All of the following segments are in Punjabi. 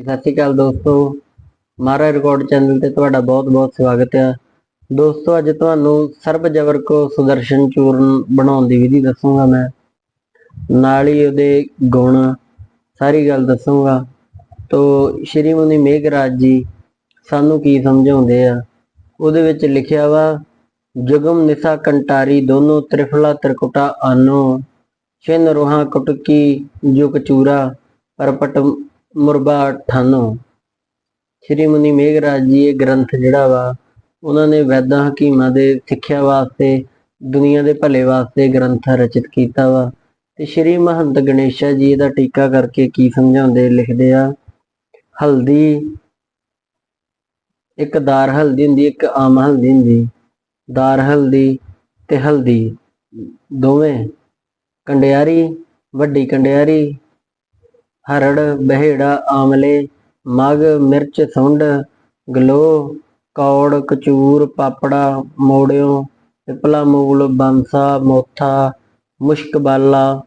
ਸਤਿ ਸ਼੍ਰੀ ਅਕਾਲ ਦੋਸਤੋ। ਮਾਰਾ ਰਿਕਾਰਡ ਚੈਨਲ ਤੇ ਤੁਹਾਡਾ ਬਹੁਤ-ਬਹੁਤ ਸਵਾਗਤ ਹੈ। ਦੋਸਤੋ, ਅੱਜ ਤੁਹਾਨੂੰ ਸਰਬ ਜਬਰ ਕੋ ਸੁਦਰਸ਼ਨ ਚੂਰਨ ਬਣਾਉਣ ਦੀ ਵਿਧੀ ਦੱਸੂਗਾ ਮੈਂ। ਨਾਲ ਹੀ ਉਹਦੇ ਗੁਣ, ਸਾਰੀ ਗੱਲ ਦੱਸੂਗਾ। ਤੋ ਸ਼੍ਰੀ ਮੁਨੀ ਮੇਘਰਾਜ ਜੀ ਸਾਨੂੰ ਕੀ ਸਮਝਾਉਂਦੇ ਆ? ਉਹਦੇ ਵਿੱਚ ਲਿਖਿਆ ਵਾ, ਜੁਗਮ ਨਿਸਾ ਕੰਟਾਰੀ ਦੋਨੋਂ ਤ੍ਰਿਫਲਾ ਤ੍ਰਿਕੁਟਾ ਆਨੋ। ਛਿਨ ਰੋਹਾ ਕੁਟਕੀ ਜੁਗ ਚੂਰਾ ਪਰਪਟ ਮੁਰਬਾ ਠਾਨੋ। ਸ਼੍ਰੀ ਮੁਨੀ ਮੇਘਰਾਜ ਜੀ ਇਹ ਗ੍ਰੰਥ ਜਿਹੜਾ ਵਾ, ਉਹਨਾਂ ਨੇ ਵੈਦਾਂ ਹਕੀਮਾਂ ਦੇ ਸਿੱਖਿਆ ਵਾਸਤੇ, ਦੁਨੀਆ ਦੇ ਭਲੇ ਵਾਸਤੇ ਗ੍ਰੰਥ ਰਚਿਤ ਕੀਤਾ ਵਾ। ਤੇ ਸ਼੍ਰੀ ਮਹੰਤ ਗਣੇਸ਼ਾ ਜੀ ਦਾ ਟੀਕਾ ਕਰਕੇ ਕੀ ਸਮਝਾਉਂਦੇ, ਲਿਖਦੇ ਆ, ਹਲਦੀ, ਇੱਕ ਦਾਰ ਹਲਦੀ ਹੁੰਦੀ, ਇੱਕ ਆਮ ਹਲਦੀ ਹੁੰਦੀ, ਦਾਰ ਹਲਦੀ ਤੇ ਹਲਦੀ, ਦੋਵੇਂ। ਕੰਡਿਆਰੀ, ਵੱਡੀ ਕੰਡਿਆਰੀ ਹਰੜ, ਬਹਿੜਾ ਆਮਲੇ ਮਗ, ਮਿਰਚ, ਸੁੰਡ, ਗਲੋ, ਕੌੜ, ਕਚੂਰ, ਪਾਪੜਾ, ਮੋੜਿਓ, ਪਿਪਲਾ ਮੂਲ, ਬੰਸਾ, ਮੋਥਾ, ਮੁਸ਼ਕਬਾਲਾ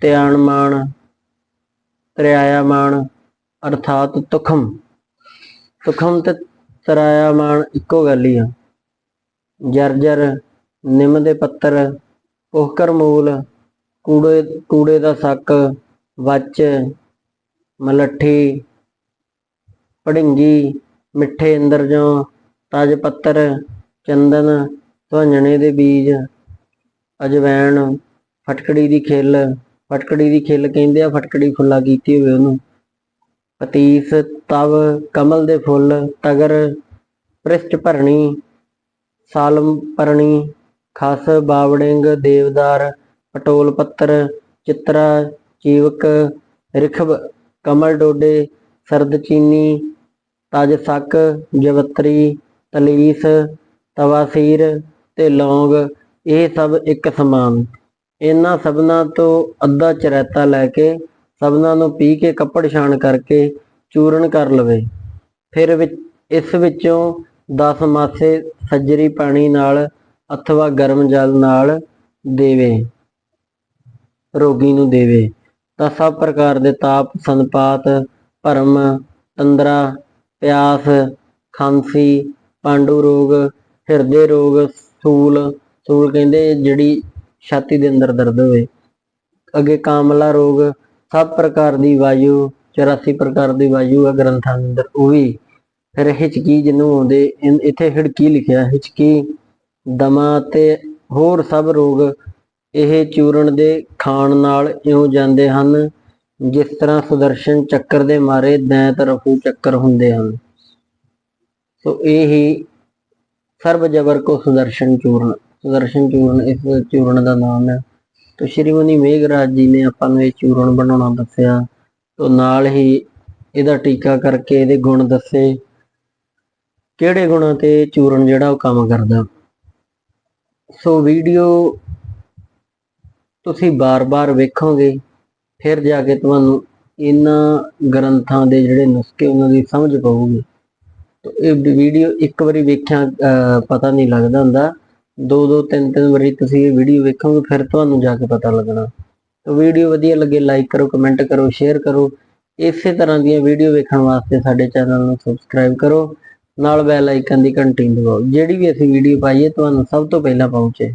ਧਿਆਨਮਾਨ ਤ੍ਰਿਆਯਾਮਾਨ ਅਰਥਾਤ ਤੁਖਮ। ਤੁਖਮ ਤੇ ਤਰਾਇਆਮਾਨ ਇੱਕੋ ਗੱਲ ਹੀ ਆ। ਜਰਜਰ, ਨਿੰਮ ਦੇ ਪੱਤਰ ਪੋਖਰ ਮੂਲ, ਕੂੜੇ ਕੂੜੇ ਦਾ ਸੱਕ ਵੱਚ, ਮਲੱਠੀ ਪੜਿੰਗੀ ਮਿੱਠੇ ਇੰਦਰਜੋਂ ਤਜ ਪੱਤਰ, ਚੰਦਨ, ਧਵੰਜਣੇ ਦੇ ਬੀਜ, ਅਜਵੈਣ, ਫਟਕੜੀ ਦੀ ਖਿੱਲ, ਫਟਕੜੀ ਦੀ ਖਿੱਲ ਕਹਿੰਦੇ ਆ, ਫਟਕੜੀ ਫੁੱਲਾ ਕੀਤੀ ਹੋਵੇ ਉਹਨੂੰ। ਪਤੀਸ, ਤਵ, ਕਮਲ ਦੇ ਫੁੱਲ, ਤਗਰ, ਪ੍ਰਿਸ਼ਟ ਭਰਣੀ, ਸਾਲਮ ਪਰਣੀ ਖਸ, ਬਾਵੜਿੰਗ, ਦੇਵਦਾਰ, ਪਟੋਲ ਪੱਤਰ, ਚਿੱਤਰਾ ਚੀਵਕ ਰਿਖਬ ਕਮਲ ਡੋਡੇ, ਸਰਦ ਚੀਨੀ, ਤਜ ਸੱਕ, ਜਵਤਰੀ, ਤਲੀਸ, ਤਵਾਸੀਰ ਤੇ ਲੌਂਗ, ਇਹ ਸਭ ਇੱਕ ਸਮਾਨ। ਇਹਨਾਂ ਸਭਨਾਂ ਤੋਂ ਅੱਧਾ ਚਰੈਤਾ ਲੈ ਕੇ ਸਭਨਾਂ ਨੂੰ ਪੀ ਕੇ ਕੱਪੜ ਛਾਣ ਕਰਕੇ ਚੂਰਨ ਕਰ ਲਵੇ। ਫਿਰ ਵਿੱਚ ਇਸ ਵਿੱਚੋਂ 10 ਮਾਸੇ ਸੱਜਰੀ ਪਾਣੀ ਨਾਲ ਅਥਵਾ ਗਰਮ ਜਲ ਨਾਲ ਦੇਵੇ। ਰੋਗੀ ਨੂੰ ਦੇਵੇ। ਤਾਂ ਸਭ ਪ੍ਰਕਾਰ ਦੇ ਤਾਪ, ਸੰਪਾਤ, ਭਰਮ, ਤੰਦਰਾ, ਪਿਆਸ, ਖਾਂਸੀ ਪਾਂਡੂ ਰੋਗ ਹਿਰਦੇ ਰੋਗ, ਸੂਲ ਸੂਲ ਕਹਿੰਦੇ ਜਿਹੜੀ ਛਾਤੀ ਦੇ ਅੰਦਰ ਦਰਦ ਹੋਵੇ। ਅੱਗੇ ਕਾਮਲਾ ਰੋਗ, ਸਭ ਪ੍ਰਕਾਰ ਦੀ ਵਾਯੂ 84 ਪ੍ਰਕਾਰ ਦੀ ਵਾਯੂ ਆ ਗ੍ਰੰਥਾਂ ਦੇ ਅੰਦਰ, ਉਹ ਵੀ। ਫਿਰ ਹਿਚਕੀ ਜਿਹਨੂੰ ਆਉਂਦੇ ਇੱਥੇ ਹਿੜਕੀ ਲਿਖਿਆ, ਹਿਚਕੀ, ਦਮਾ ਤੇ ਹੋਰ ਸਭ ਰੋਗ ਇਹ ਚੂਰਨ ਦੇ ਖਾਣ ਨਾਲ ਇਉਂ ਜਾਂਦੇ ਹਨ, ਜਿਸ ਤਰ੍ਹਾਂ ਸੁਦਰਸ਼ਨ ਚੱਕਰ ਦੇ ਮਾਰੇ ਦੈਂਤ ਰਫੂ ਚੱਕਰ ਹੁੰਦੇ ਹਨ। ਸੋ ਇਹ ਹੀ ਸਰਬ ਜਬਰ ਕੋ ਸੁਦਰਸ਼ਨ ਚੂਰਨ। ਸੁਦਰਸ਼ਨ ਚੂਰਨ, ਇਸ ਚੂਰਨ ਦਾ ਨਾਮ ਹੈ। ਤੋ ਸ੍ਰੀਮਨੀ ਮੇਘਰਾਜ ਜੀ ਨੇ ਆਪਾਂ ਨੂੰ ਇਹ ਚੂਰਨ ਬਣਾਉਣਾ ਦੱਸਿਆ। ਤੋ ਨਾਲ ਹੀ ਇਹਦਾ ਟੀਕਾ ਕਰਕੇ ਇਹਦੇ ਗੁਣ ਦੱਸੇ। ਕਿਹੜੇ ਗੁਣਾਂ ਤੇ ਚੂਰਨ ਜਿਹੜਾ ਉਹ ਕੰਮ ਕਰਦਾ? ਸੋ ਵੀਡੀਓ ਤੁਸੀਂ ਬਾਰ-ਬਾਰ ਵੇਖੋਗੇ, ਫਿਰ ਜਾ ਕੇ ਤੁਹਾਨੂੰ ਇਹਨਾਂ ਗ੍ਰੰਥਾਂ ਦੇ ਜਿਹੜੇ ਨੁਸਖੇ ਉਹਨਾਂ ਦੀ ਸਮਝ ਪਊਗੀ। ਤੋ ਇਹ ਵੀਡੀਓ ਇੱਕ ਵਾਰੀ ਵੇਖਿਆ ਪਤਾ ਨਹੀਂ ਲੱਗਦਾ ਹੁੰਦਾ। ਦੋ ਦੋ ਤਿੰਨ ਤਿੰਨ ਵਾਰੀ ਤੁਸੀਂ ਇਹ ਵੀਡੀਓ ਵੇਖੋਗੇ, ਫਿਰ ਤੁਹਾਨੂੰ ਜਾ ਕੇ ਪਤਾ ਲੱਗਣਾ। ਤੋ ਵੀਡੀਓ ਵਧੀਆ ਲੱਗੇ, ਲਾਈਕ ਕਰੋ, ਕਮੈਂਟ ਕਰੋ, ਸ਼ੇਅਰ ਕਰੋ। ਇਸੇ ਤਰ੍ਹਾਂ ਦੀਆਂ ਵੀਡੀਓ ਵੇਖਣ ਵਾਸਤੇ ਸਾਡੇ ਚੈਨਲ ਨੂੰ ਸਬਸਕ੍ਰਾਈਬ ਕਰੋ। ਨਾਲ ਬੈਲ ਆਈਕਨ ਦੀ ਘੰਟੀ ਦਬਾਓ, ਜਿਹੜੀ ਵੀ ਅਸੀਂ ਵੀਡੀਓ ਪਾਈਏ, ਤੁਹਾਨੂੰ ਸਭ ਤੋਂ ਪਹਿਲਾਂ ਪਹੁੰਚੇ।